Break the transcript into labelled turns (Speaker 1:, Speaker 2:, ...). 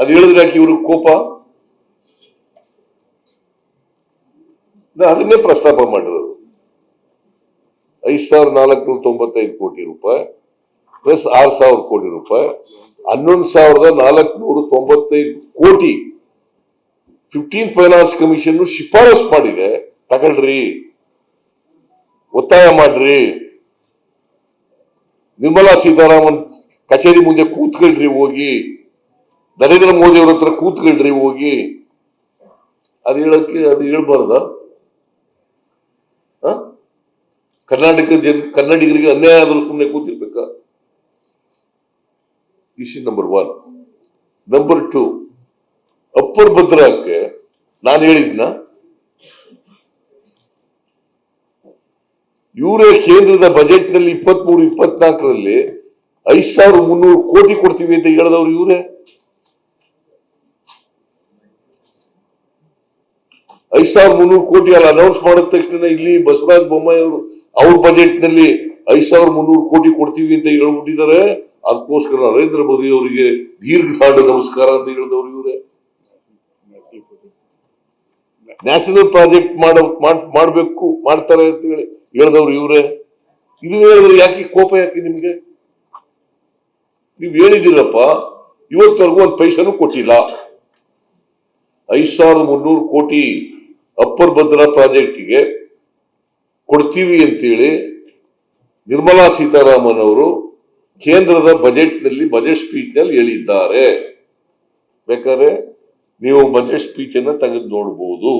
Speaker 1: ಅದು ಹೇಳಿದ್ರೆ ಯಾಕೆ ಇವ್ರಿಗೆ ಕೋಪ? ಅದನ್ನೇ ಪ್ರಸ್ತಾಪ ಮಾಡಿರೋದು. ಐದು ಸಾವಿರದ ನಾಲ್ಕುನೂರ ತೊಂಬತ್ತೈದು ಕೋಟಿ ರೂಪಾಯಿ ಪ್ಲಸ್ ಆರು ಸಾವಿರ ಕೋಟಿ ರೂಪಾಯಿ. ಹನ್ನೊಂದು ಸಾವಿರದ ನಾಲ್ಕುನೂರ ತೊಂಬತ್ತೈದು ಕೋಟಿ ಫಿಫ್ಟೀನ್ ಫೈನಾನ್ಸ್ ಕಮಿಷನ್ ಶಿಫಾರಸ್ ಮಾಡಿದೆ. ತಗೊಳ್ರಿ. ಒತ್ತಾಯ ಮಾಡ್ರಿ. ನಿರ್ಮಲಾ ಸೀತಾರಾಮನ್ ಕಚೇರಿ ಮುಂದೆ ಕೂತ್ಕೊಳ್ರಿ ಹೋಗಿ. ನರೇಂದ್ರ ಮೋದಿ ಅವ್ರ ಹತ್ರ ಕೂತ್ಕೊಳ್ರಿ ಹೋಗಿ. ಅದು ಹೇಳಕ್ಕೆ, ಅದು ಹೇಳ್ಬಾರ್ದ? ಕರ್ನಾಟಕ ಜನ, ಕನ್ನಡಿಗರಿಗೆ ಅನ್ಯಾಯ ಆದರೂ ಸುಮ್ಮನೆ ಕೂತಿರ್ಬೇಕಾ? Issue number one. Number two, upper ಭದ್ರಕ್ಕೆ ನಾನು ಹೇಳಿದ್ನ? ಇವರೇ ಕೇಂದ್ರದ ಬಜೆಟ್ನಲ್ಲಿ ಇಪ್ಪತ್ಮೂರು, ಇಪ್ಪತ್ನಾಲ್ಕರಲ್ಲಿ ಐದ್ ಸಾವಿರದ ಮುನ್ನೂರು ಕೋಟಿ ಕೊಡ್ತೀವಿ ಅಂತ ಹೇಳಿದವ್ರು ಇವರೇ. ಐದ್ ಸಾವಿರದ ಮುನ್ನೂರು ಕೋಟಿ ಅಲ್ಲಿ ಅನೌನ್ಸ್ ಮಾಡಿದ ತಕ್ಷಣ ಇಲ್ಲಿ ಬಸವರಾಜ ಬೊಮ್ಮಾಯಿ ಅವರು ಅವ್ರ ಬಜೆಟ್ನಲ್ಲಿ ಐದ್ ಸಾವಿರದ ಮುನ್ನೂರು ಕೋಟಿ ಕೊಡ್ತೀವಿ ಅಂತ ಹೇಳ್ಬಿಟ್ಟಿದ್ದಾರೆ. ಅದಕ್ಕೋಸ್ಕರ ನರೇಂದ್ರ ಮೋದಿ ಅವರಿಗೆ ದೀರ್ಘ ನಮಸ್ಕಾರ ಅಂತ ಹೇಳಿದವರು ಇವರೇ. ನ್ಯಾಷನಲ್ ಪ್ರಾಜೆಕ್ಟ್ ಮಾಡ ಮಾಡ್- ಮಾಡ್ಬೇಕು, ಮಾಡ್ತಾರೆ ಅಂತ ಹೇಳಿ ಹೇಳಿದವ್ರು ಇವರೇ. ಇದು ಹೇಳಿದ್ರೆ ಯಾಕೆ ಕೋಪ ಯಾಕೆ ನಿಮ್ಗೆ? ನೀವು ಹೇಳಿದಿರಪ್ಪ ಇವತ್ತವರೆಗೂ ಒಂದು ಪೈಸನೂ ಕೊಟ್ಟಿಲ್ಲ. ಐದ್ ಸಾವಿರದ ಮುನ್ನೂರು ಕೋಟಿ ಅಪ್ಪರ್ ಭದ್ರಾ ಪ್ರಾಜೆಕ್ಟ್ಗೆ ಕೊಡ್ತೀವಿ ಅಂತೇಳಿ ನಿರ್ಮಲಾ ಸೀತಾರಾಮನ್ ಅವರು ಕೇಂದ್ರದ ಬಜೆಟ್ನಲ್ಲಿ ಬಜೆಟ್ ಸ್ಪೀಚ್ನಲ್ಲಿ ಹೇಳಿದ್ದಾರೆ. ಬೇಕಾದ್ರೆ ನೀವು ಬಜೆಟ್ ಸ್ಪೀಚ್ ಅನ್ನ ತೆಗೆದು ನೋಡಬಹುದು